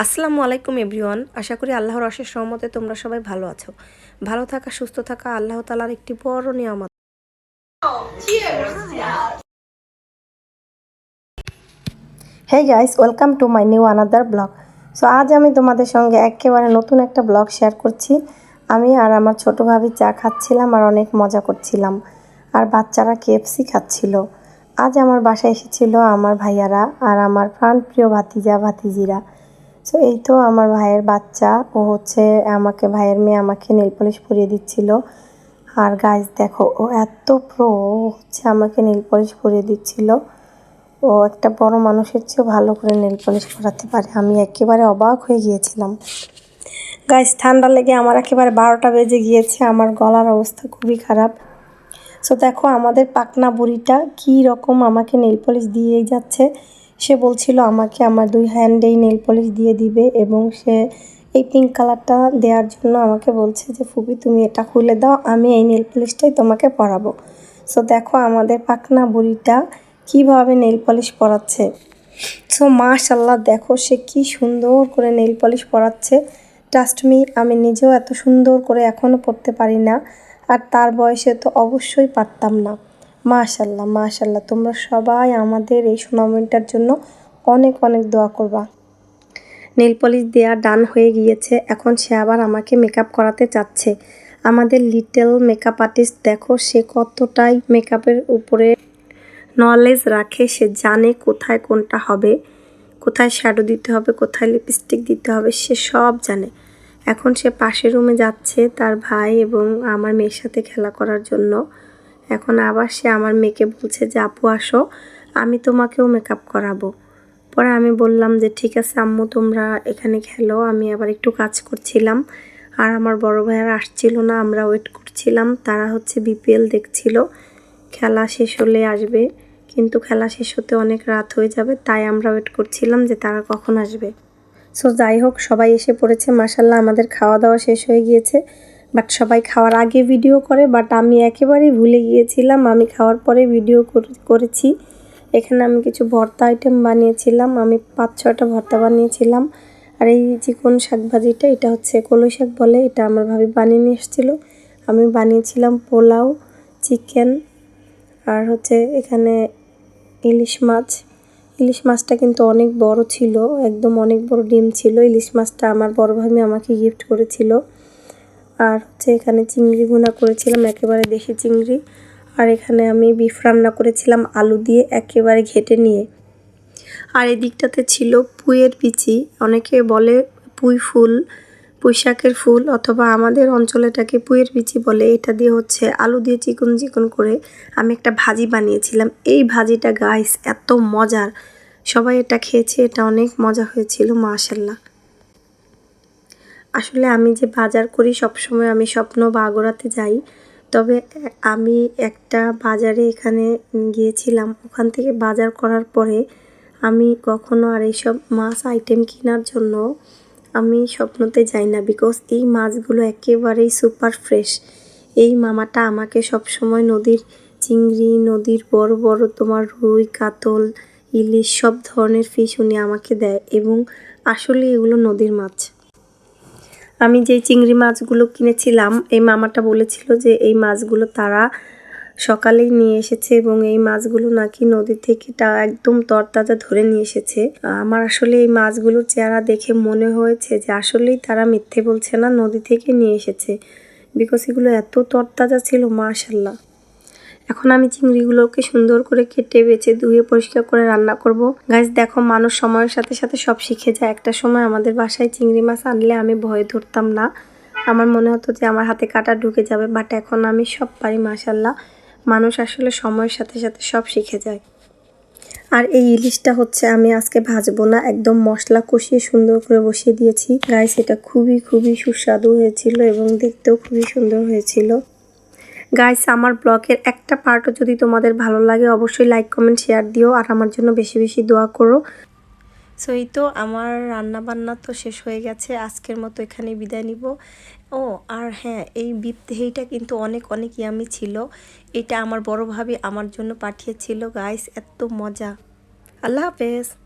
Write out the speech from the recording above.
আসসালামু আলাইকুম এভরিওয়ান। আশা করি আল্লাহর অশেষ সহমতে তোমরা সবাই ভালো আছো। ভালো থাকা, সুস্থ থাকা আল্লাহ তালার একটি বড় নিয়ামত। Hey guys welcome to my new another blog so আজ আমি তোমাদের সঙ্গে একেবারে নতুন একটা ব্লগ শেয়ার করছি। আমি আর আমার ছোট ভাবি চা খাচ্ছিলাম আর অনেক মজা করছিলাম। আর বাচ্চারা কেএফসি খাচ্ছিল। আজ আমার বাসায় এসেছিল আমার ভাইয়ারা আর আমার প্রাণপ্রিয় ভাতিজা, ভাতিজিরা। সো এই তো আমার ভাইয়ের বাচ্চা। ও হচ্ছে আমাকে, ভাইয়ের মেয়ে আমাকে নেল পলিশ পরিয়ে দিচ্ছিল। আর গাছ দেখো, ও এত প্রো হচ্ছে আমাকে নেল পলিশ পরিয়ে দিচ্ছিল। ও একটা বড় মানুষের চেয়েও ভালো করে নেল পলিশ করাতে পারে। আমি একেবারে অবাক হয়ে গিয়েছিলাম। গাছ ঠান্ডা লেগে আমার একেবারে বারোটা বেজে গিয়েছে। আমার গলার অবস্থা খুবই খারাপ। সো দেখো, আমাদের পাকনা বুড়িটা কী রকম আমাকে নেল পলিশ দিয়েই যাচ্ছে। সে বলছিল, আমাকে আমার দুই হ্যান্ডেই নেল পলিশ দিয়ে দিবে এবং সে এই পিঙ্ক কালারটা দেওয়ার জন্য আমাকে বলছে যে, ফুপি, তুমি এটা খুলে দাও, আমি এই নেল পলিশটাই তোমাকে পরাবো। সো দেখো আমাদের পাকনা বুড়িটা কীভাবে নেল পলিশ পরাচ্ছে। সো মাশাল্লাহ দেখো সে কি সুন্দর করে নেল পলিশ পরাচ্ছে। ট্রাস্ট মি আমি নিজেও এত সুন্দর করে এখনও পড়তে পারি না। আর তার বয়সে তো অবশ্যই পারতাম না। মাশাল্লাহ মাশাল্লাহ। তোমরা সবাই আমাদের এই সুনামটার জন্য অনেক অনেক দোয়া করবা। নেল পলিশ দেওয়া ডান হয়ে গিয়েছে, এখন সে আবার আমাকে মেকআপ করাতে চাচ্ছে। আমাদের লিটল মেকআপ আর্টিস্ট দেখো সে কতটাই মেকআপের উপরে নলেজ রাখে, সে জানে কোথায় কোনটা হবে, কোথায় শ্যাডো দিতে হবে, কোথায় লিপস্টিক দিতে হবে, সে সব জানে। এখন সে পাশের রুমে যাচ্ছে তার ভাই এবং আমার মেয়ের সাথে খেলা করার জন্য। এখন আবার সে আমার মেয়েকে বলছে যে, আপু, আসো, আমি তোমাকেও মেকআপ করাবো। পরে আমি বললাম যে, ঠিক আছে আম্মু, তোমরা এখানে খেলো। আমি আবার একটু কাজ করছিলাম। আর আমার বড় ভাইয়ারা আসছিল না, আমরা ওয়েট করছিলাম। তারা হচ্ছে বিপিএল দেখছিল, খেলা শেষ হলে আসবে। কিন্তু খেলা শেষ হতে অনেক রাত হয়ে যাবে, তাই আমরা ওয়েট করছিলাম যে তারা কখন আসবে। সো যাই হোক, সবাই এসে পড়েছে মাসাল্লাহ আমাদের খাওয়া দাওয়া শেষ হয়ে গিয়েছে। বাট সবাই খাওয়ার আগে ভিডিও করে, বাট আমি একেবারেই ভুলে গিয়েছিলাম। আমি খাওয়ার পরে ভিডিও করেছি। এখানে আমি কিছু ভর্তা আইটেম বানিয়েছিলাম। আমি পাঁচ, ছয়টা ভর্তা বানিয়েছিলাম। আর এই চিকন শাক ভাজিটা এটা হচ্ছে কলই শাক বলে, এটা আমার ভাবি বানিয়ে নিয়ে এসেছিল। আমি বানিয়েছিলাম পোলাও, চিকেন, আর হচ্ছে এখানে ইলিশ মাছ। ইলিশ মাছটা কিন্তু অনেক বড় ছিল, একদম অনেক বড় ডিম ছিল। ইলিশ মাছটা আমার বড় ভাবি আমাকে গিফট করেছিল। আর হচ্ছে এখানে চিংড়ি ভুনা করেছিলাম, একেবারে দেশি চিংড়ি। আর এখানে আমি বিফ রান্না করেছিলাম আলু দিয়ে একেবারে ঘেটে নিয়ে। আর এদিকটাতে ছিল পুঁয়ের বিচি অনেকে বলে পুঁই ফুল পুঁই শাকের ফুল, অথবা আমাদের অঞ্চলেটাকে পুঁয়ের বিচি বলে। এটা দিয়ে হচ্ছে আলু দিয়ে চিকন চিকন করে আমি একটা ভাজি বানিয়েছিলাম। এই ভাজিটা গাইস এত মজার। সবাই এটা খেয়েছে, এটা অনেক মজা হয়েছিল মাশাল্লাহ আসলে আমি যে বাজার করি, সবসময় আমি স্বপ্ন বা আগোড়াতে যাই। তবে আমি একটা বাজারে এখানে গিয়েছিলাম। ওখান থেকে বাজার করার পরে আমি কখনো আর এইসব মাছ আইটেম কেনার জন্য আমি স্বপ্নতে যাই না। বিকজ এই মাছগুলো একেবারেই সুপার ফ্রেশ এই মামাটা আমাকে সব সময় নদীর চিংড়ি, নদীর বড় বড় তোমার রুই, কাতল, ইলিশ সব ধরনের ফিশ উনি আমাকে দেয় এবং আসলে এগুলো নদীর মাছ। আমি যে চিংড়ি মাছগুলো কিনেছিলাম, এই মামাটা বলেছিল যে এই মাছগুলো তারা সকালেই নিয়ে এসেছে এবং এই মাছগুলো নাকি নদী থেকে তা একদম তরতাজা ধরে নিয়ে এসেছে। আমার আসলে এই মাছগুলোর চেহারা দেখে মনে হয়েছে যে আসলেই তারা মিথ্যে বলছে না, নদী থেকে নিয়ে এসেছে। বিকজ এগুলো এত তরতাজা ছিল, মাশাল্লাহ। এখন আমি চিংড়িগুলোকে সুন্দর করে কেটে বেছে ধুয়ে পরিষ্কার করে রান্না করব। গাছ দেখো, মানুষ সময়ের সাথে সাথে সব শিখে যায়। একটা সময় আমাদের বাসায় চিংড়ি মাছ আনলে আমি ভয় ধরতাম না। আমার মনে হতো যে আমার হাতে কাটা ঢুকে যাবে বাট এখন আমি সব পারি মাসাল্লাহ মানুষ আসলে সময়ের সাথে সাথে সব শিখে যায়। আর এই ইলিশটা হচ্ছে আমি আজকে ভাজবো না, একদম মশলা কষিয়ে সুন্দর করে বসিয়ে দিয়েছি। গাইস এটা খুবই খুবই সুস্বাদু হয়েছিল এবং দেখতেও খুবই সুন্দর হয়েছিল। গাইস আমার ব্লগের একটা পার্টও যদি তোমাদের ভালো লাগে, অবশ্যই লাইক কমেন্ট শেয়ার দিও আর আমার জন্য বেশি বেশি দোয়া করো। সো এই তো আমার রান্না বান্না তো শেষ হয়ে গেছে। আজকের মতো এখানে বিদায় নিব। ও, আর হ্যাঁ এই বিপ তেহিটা কিন্তু অনেক অনেক ইয়ামি ছিল। এটা আমার বড় আমার জন্য পাঠিয়েছিল। গাইস এত মজা। আল্লাহ হাফেজ।